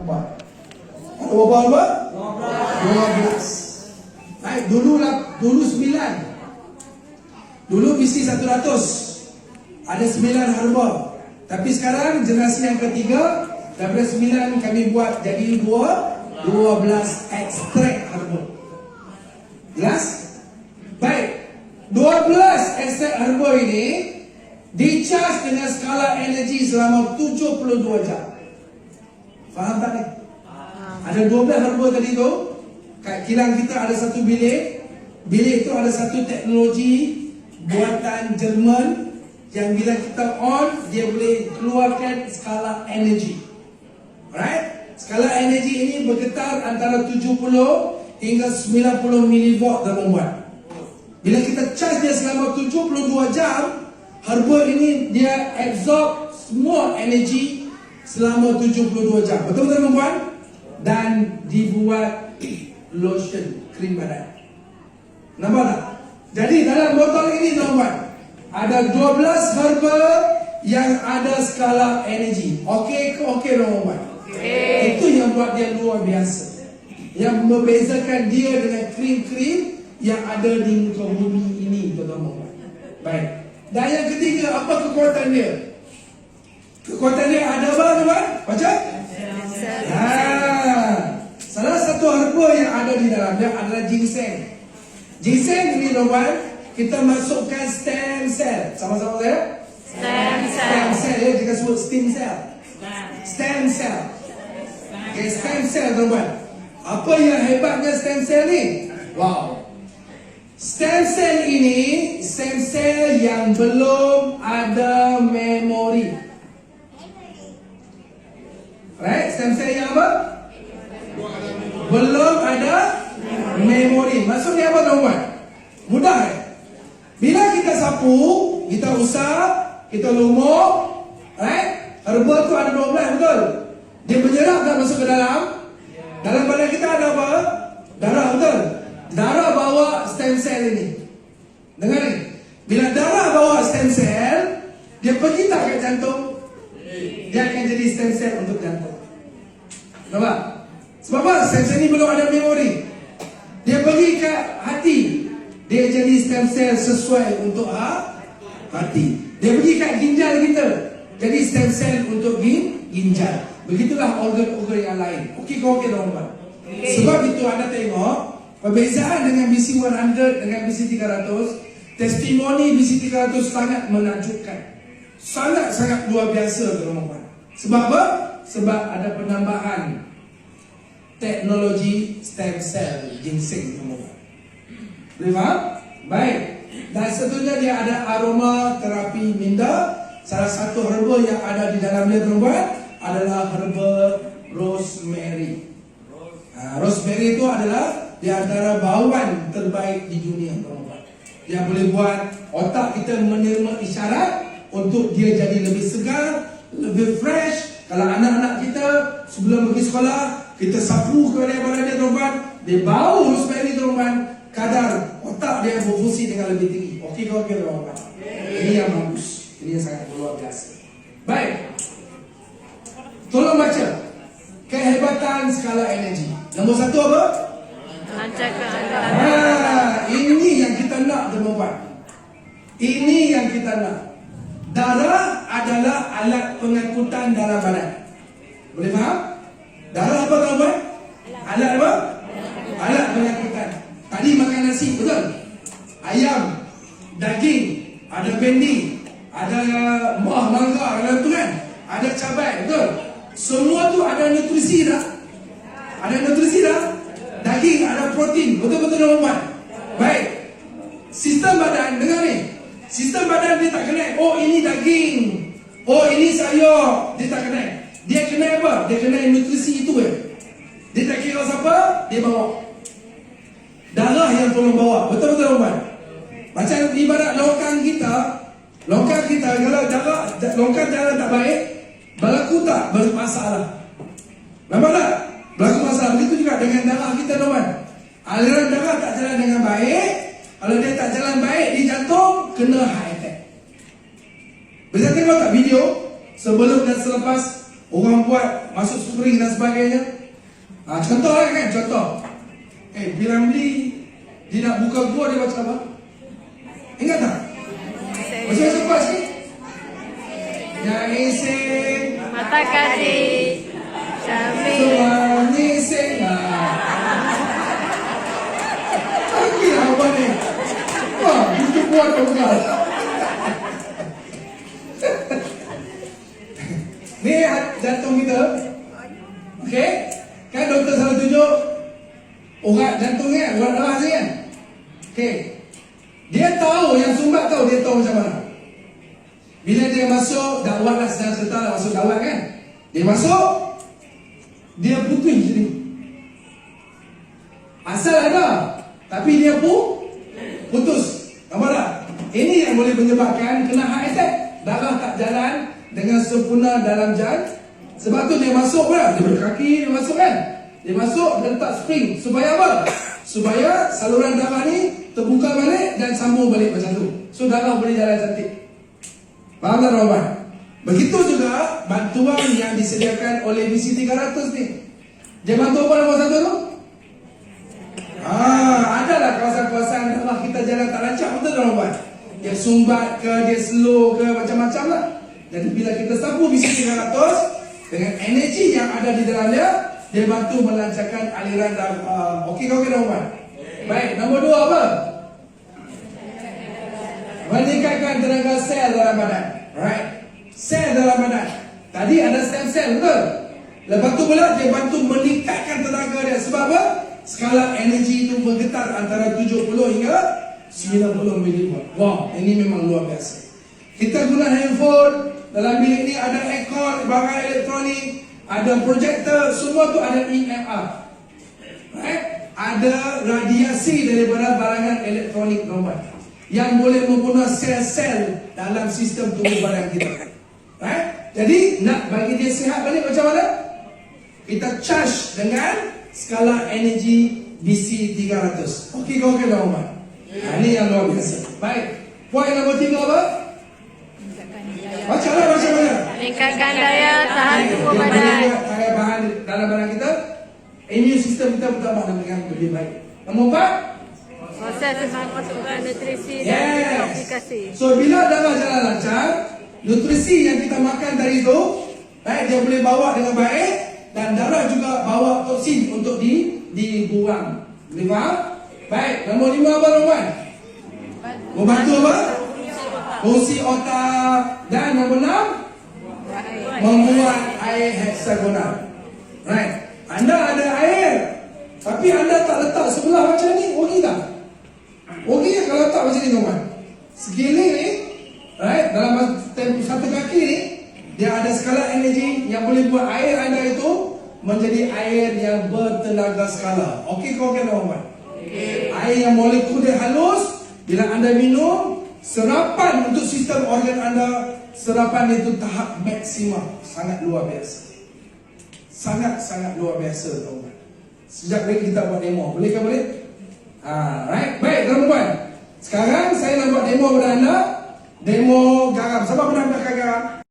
Apa? Ada berapa apa? 12. Baik, dulu lah, dulu 9. Dulu PC 100. Ada 9 herba. Tapi sekarang generasi yang ketiga daripada 9 kami buat jadi 2 12 ekstrak herba. Jelas? Baik. 12 ekstrak herba ini dicas dengan skala energi selama 72 jam. Faham tak ni? Ada 12 herba tadi tu. Kat kilang kita ada satu bilik. Bilik itu ada satu teknologi buatan Jerman yang bila kita on dia boleh keluarkan skala energi. Alright? Skala energi ini bergetar antara 70 hingga 90 miliwatt dalam membuat. Bila kita charge dia selama 72 jam, herba ini dia absorb semua energi selama 72 jam. Betul-betul tuan-tuan? Dan dibuat lotion, krim badan. Nampak tak? Jadi dalam botol ini tuan-tuan, ada 12 herba yang ada skala energi. Okey ke okey tuan-tuan? Okay. Itu yang buat dia luar biasa. Yang membezakan dia dengan krim-krim yang ada di muka bumi ini tuan-tuan. Baik. Dan yang ketiga, apa kekuatan dia? Kekuatan dia ada apa tuan-tuan? Baca. Ha. Salah satu herba yang ada di dalamnya adalah ginseng. Ginseng ini tuan-tuan, kita masukkan stem cell. Sama-sama saya? Stem Stem cell. cell ya, kita sebut stem cell. Stem cell. Okay, stem cell tuan-tuan. Apa yang hebatnya stem cell ni? Wow. Stem cell ini stem cell yang belum ada memori. Right? Stem cell yang apa? Belum ada memori. Maksudnya apa tuan-tuan? Mudah eh? Bila kita sapu, kita usap, kita lumur, right? Herba tu ada 12 betul? Dia menyerap tak masuk ke dalam? Dalam badan kita ada apa? Darah betul? Darah bawa stem cell ini. Dengar ni. Bila darah bawa stem cell, dia pergi tak ke jantung? Dia akan jadi stem cell untuk jantung. Nampak? Sebab apa? Stem cell ni belum ada memori. Dia pergi ke hati. Dia jadi stem cell sesuai untuk ha? hati. Dia pergi ke ginjal kita. Jadi stem cell untuk gin, ginjal. Begitulah organ-organ yang lain. Okey kau okey tuan-tuan? Okey. Sebab itu anda tengok perbezaan dengan BC 100 dengan BC 300, testimoni BC 300 sangat menakjubkan. Sangat-sangat luar biasa tuan-tuan. Sebab apa? Sebab ada penambahan teknologi stem cell ginseng tuan-tuan. Boleh faham? Baik. Dan seterusnya dia ada aroma terapi minda. Salah satu herba yang ada di dalamnya tuan-tuan adalah herba rosemary. Ha, rosemary itu adalah di antara bauan terbaik di dunia tuan-tuan. Dia boleh buat otak kita menerima isyarat untuk dia jadi lebih segar, lebih fresh. Kalau anak-anak kita sebelum pergi sekolah, kita sapu ke badan dia tuan-tuan, dia bau rosemary tuan-tuan, kadar otak dia berfungsi dengan lebih tinggi. Okey ke okey tuan-tuan? Ini yang bagus. Ini yang sangat luar biasa. Baik. Tolong baca. Kehebatan skala energi. Nombor satu apa? Lancarkan. Ha, ini yang kita nak tuan-tuan. Ini yang kita nak. Darah adalah alat pengangkutan dalam badan. Boleh faham? Darah apa tuan-tuan? Alat apa? Alat pengangkutan. Tadi makan nasi, betul? Ayam, daging, ada bendi, ada buah mangga, ada tu kan? Ada cabai, betul? Semua tu ada nutrisi dah. Ada nutrisi dah. Daging ada protein, betul-betul tuan-tuan. Baik. Sistem badan dengar ni. Sistem badan dia tak kena. Oh ini daging. Oh ini sayur. Dia tak kena. Dia kena apa? Dia kena nutrisi itu eh. Dia tak kira siapa, dia bawa. Darah yang tolong bawa. Betul-betul tuan-tuan. Macam ibarat longkang kita, longkang kita kalau darah longkang darah tak baik, berlaku tak bermasalah. Nampak tak? Berlaku masalah. Begitu juga dengan darah kita tuan-tuan. Aliran darah tak jalan dengan baik, kalau dia tak jalan baik di jantung, kena heart Bisa tengok tak video sebelum dan selepas Orang buat masuk spring dan sebagainya. Ha, contoh lah kan, contoh. Eh, bila beli, dia nak buka gua, dia baca apa? Ingat tak? Macam macam kuat sikit. Yang ising, Mata kasih. Syamil. semua ising. Ha. Lagi lah apa ni? Wah, itu kuat kau Ni jantung kita. Okey? Kan doktor selalu tunjuk urat jantung kan, urat darah ni kan. Okey. Dia tahu yang sumbat tahu dia tahu macam mana. Bila dia masuk dakwah lah sedang cerita lah masuk dakwah kan. Dia masuk dia putih macam ni. Asal ada tapi dia pun putus. Nampak tak? Ini yang boleh menyebabkan kena heart attack. Darah tak jalan dengan sempurna dalam jan. Sebab tu dia masuk pula. Dia berkaki, dia masuk kan? Dia masuk, dia letak spring. Supaya apa? Supaya saluran darah ni terbuka balik dan sambung balik macam tu. So darah boleh jalan cantik. Faham tak tuan Begitu juga bantuan yang disediakan oleh BC 300 ni. Dia bantu apa nombor satu tu? Ah, adalah kawasan-kawasan darah kita jalan tak lancar betul tak tuan Dia sumbat ke, dia slow ke, macam-macam lah. Jadi bila kita sapu BC 300 dengan energi yang ada di dalamnya, dia bantu melancarkan aliran darah. Uh, Okey kau kira tuan Baik, nombor dua apa? Meningkatkan tenaga sel dalam badan. Right? Sel dalam badan. Tadi ada sel-sel, betul? Lepas tu pula dia bantu meningkatkan tenaga dia. Sebab apa? Skala energi itu bergetar antara 70 hingga 90 miliwatt. Wow, ini memang luar biasa. Kita guna handphone, dalam bilik ni ada aircon, barang elektronik, ada projector, semua tu ada EMR. Right? Ada radiasi daripada barangan elektronik normal yang boleh membunuh sel-sel dalam sistem tubuh badan kita. Right? Jadi nak bagi dia sihat balik macam mana? Kita charge dengan skala energi BC 300. Okey kau okey dah Umar? Ha, ini yang luar biasa. Baik. Poin nombor tiga apa? Baca lah macam mana? Meningkatkan daya tahan tubuh badan. daya bahan dalam badan kita. Immune system kita bertambah dengan lebih baik. Nombor empat. Proses memasukkan nutrisi dan Yes. detoksifikasi. So bila darah jalan lancar, nutrisi yang kita makan tadi tu, baik dia boleh bawa dengan baik dan darah juga bawa toksin untuk di dibuang. Boleh faham? Baik, nombor lima apa Roman? Membantu apa? Fungsi otak dan nombor enam membuat air heksagonal. Right. Anda ada air tapi anda tak letak sebelah macam ni, okey tak? Okey ke kalau letak macam ni tuan? Sekeliling ni, right, dalam tempoh satu kaki ni, dia ada skala energi yang boleh buat air anda itu menjadi air yang bertenaga skala. Okey kau kena tuan? Air yang molekul dia halus, bila anda minum, serapan untuk sistem organ anda, serapan itu tahap maksimum. Sangat luar biasa. Sangat-sangat luar biasa tuan. Sejak lagi kita buat demo. Boleh ke boleh? Ha, right? Baik tuan-tuan. Sekarang saya nak buat demo pada anda. Demo garam. Siapa pernah makan garam?